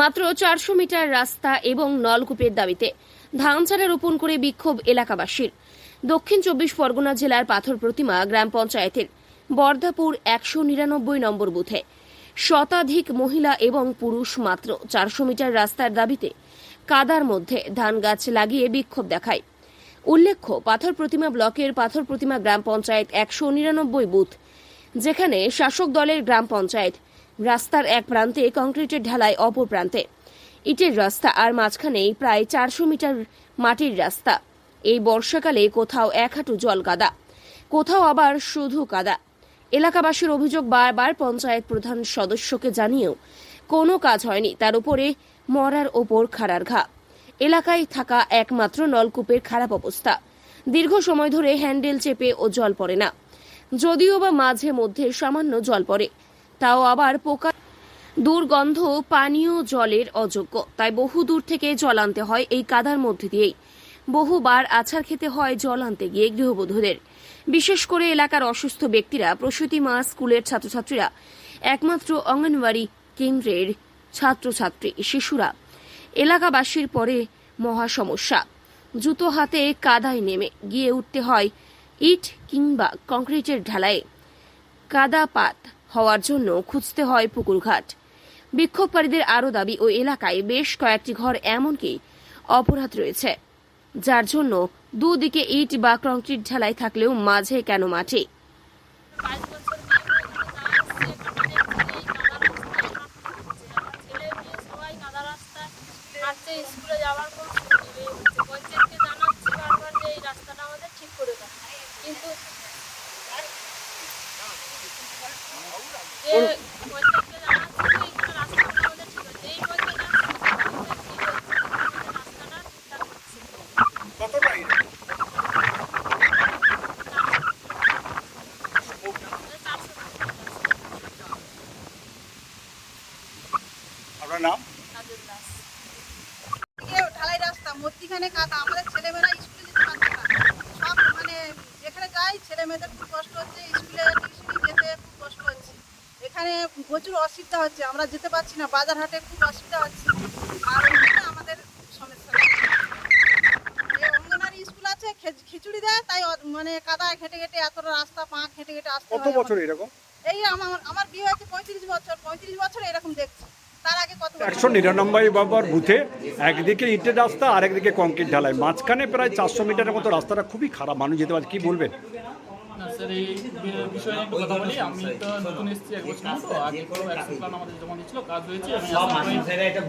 মাত্র চারশো মিটার রাস্তা এবং নলকূপের দাবিতে ধান চারা রোপণ করে বিক্ষোভ এলাকাবাসীর। দক্ষিণ চব্বিশ পরগনা জেলার পাথর প্রতিমা গ্রাম পঞ্চায়েতের বর্ধাপুর একশো নিরানব্বই নম্বর বুথে। শতাধিক মহিলা এবং পুরুষ মাত্র চারশো মিটার রাস্তার দাবিতে কাদার মধ্যে ধান গাছ লাগিয়ে বিক্ষোভ দেখায়। উল্লেখ্য, পাথর প্রতিমা ব্লকের পাথর প্রতিমা গ্রাম পঞ্চায়েত একশো নিরানব্বই বুথ, যেখানে শাসক দলের গ্রাম পঞ্চায়েত রাস্তার এক প্রান্তে কংক্রিটের ঢালাই অপর প্রান্তে। ইটের রাস্তা আর মাঝখানেই প্রায় চারশো মিটার মাটির রাস্তা। এই বর্ষাকালে কোথাও এক হাঁটু জল কাদা, কোথাও আবার শুধু কাদা। এলাকাবাসীর অভিযোগ বারবার পঞ্চায়েত প্রধান সদস্যকে জানিয়েও কোনো কাজ হয়নি, তার উপরে মরার ওপর খাড়ার ঘা। এলাকায় থাকা একমাত্র নলকূপের খারাপ অবস্থা। দীর্ঘ সময় ধরে হ্যান্ডেল চেপে ও জল পড়ে না। যদিও বা মাঝে মধ্যে সামান্য জল পড়ে তাও আবার পোকা। দুর্গন্ধ পানীয় জলের অযোগ্য, তাই বহু দূর থেকে জল আনতে হয় এই কাদার মধ্যে দিয়েই। বহুবার আছাড় খেতে হয় জল আনতে গিয়ে গৃহবধূদের। বিশেষ করে এলাকার অসুস্থ ব্যক্তিরা, প্রসূতি মা, স্কুলের ছাত্রছাত্রীরা, একমাত্র অঙ্গনওয়াড়ি কেন্দ্রের ছাত্রছাত্রী, শিশুরা। এলাকাবাসীর পরে মহা সমস্যা। জুতো হাতে কাদায় নেমে গিয়ে উঠতে হয় ইট কিংবা কংক্রিটের ঢালায়ে। কাদা পাত হওয়ার জন্য খুঁজতে হয় পুকুরঘাট। বিক্ষোভকারীদের আরও দাবি ওই এলাকায় বেশ কয়েকটি ঘর এমনকি অপরাধ রয়েছে। যার জন্য দুদিকে ইট বা কংক্রিট ঢালাই থাকলেও মাঝে কেন মাটি? কিন্তু যে পঞ্চায়েতকে জানাচ্ছি যে এইখানে রাস্তাটা আমাদের ঠিক আছে এই বলছে যে আমাদের ঠিক হচ্ছে আমাদের রাস্তাটা ঠিকঠাক হচ্ছে কতটা ইট? চারশো আপনার নাম? ঢালাই রাস্তা মধ্যিখানে কাদা আমাদের ছেলেমেয়েরা স্কুলে যেতে পারছে না। সব মানে যেখানে যাই ছেলে মেয়েদের খুব কষ্ট হচ্ছে স্কুলে টিউশনি যেতে খুব কষ্ট হচ্ছে এখানে প্রচুর অসুবিধা হচ্ছে আমরা যেতে পারছি না বাজার হাটে খুব অসুবিধা হচ্ছে। আর আমাদের সমস্যা অঙ্গনারী স্কুল আছে খিচুড়ি দেয় তাই মানে কাদায় ঘেটে ঘেটে এত রাস্তা পা ঘেটে ঘেটে আসতে কত বছর এরকম? এই আমার আমার বিয়ে হয়েছে পঁয়ত্রিশ বছর পঁয়ত্রিশ বছর এরকম দেখছি। তার আগে কত একশো নিরানব্বই বাবার বুথে একদিকে ইটের রাস্তা আর একদিকে কংক্রিট ঢালাই। মাঝখানে প্রায় চারশো মিটারের মতো রাস্তাটা খুবই খারাপ মানুষ যেতে পারে কি বলবেন? না স্যার এই বিষয়ে একটু কথা বলি। আমি তো নতুন এসেছি এক বছর মতো। আগে তো একশো প্ল্যান আমাদের জমা দিয়েছিল কাজ হয়েছে।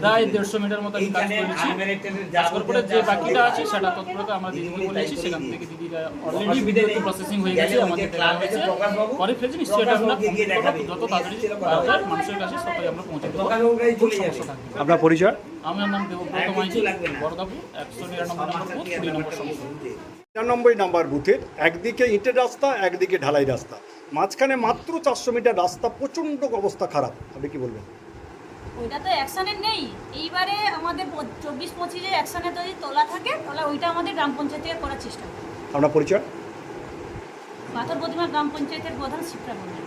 প্রায় দেড়শো মিটার মতো আমি কাজ করেছি। কাজ করার যে বাকিটা আছে সেটা তৎপরতা আমরা দিদিকে বলেছি সেখান থেকে দিদিরা অলরেডি প্রসেসিং হয়ে গেছে আমাদের দেওয়া হয়েছে। পরে ফেলছি নিশ্চয়ই এটা আমরা যত তাড়াতাড়ি মানুষের কাছে সবাই আমরা পৌঁছে দেবো। আপনার পরিচয়? আমার নাম দেবব্রত মাইজি বরদাপুর একশো নিরানব্বই নম্বর কুড়ি নম্বর সমস্যা নিরানব্বই নাম্বার বুথের একদিকে ইটের রাস্তা একদিকে ঢালাই রাস্তা। মাঝখানে মাত্র চারশো মিটার রাস্তা প্রচণ্ড অবস্থা খারাপ। আপনি কি বলবেন? ওইটা তো অ্যাকশানের নেই। এইবারে আমাদের চব্বিশ পঁচিশে অ্যাকশানে যদি তোলা থাকে তাহলে ওইটা আমাদের গ্রাম পঞ্চায়েত থেকে করার চেষ্টা। করব আপনার পরিচয়? পাথর প্রতিমা গ্রাম পঞ্চায়েতের প্রধান শিপ্রা মন্ডল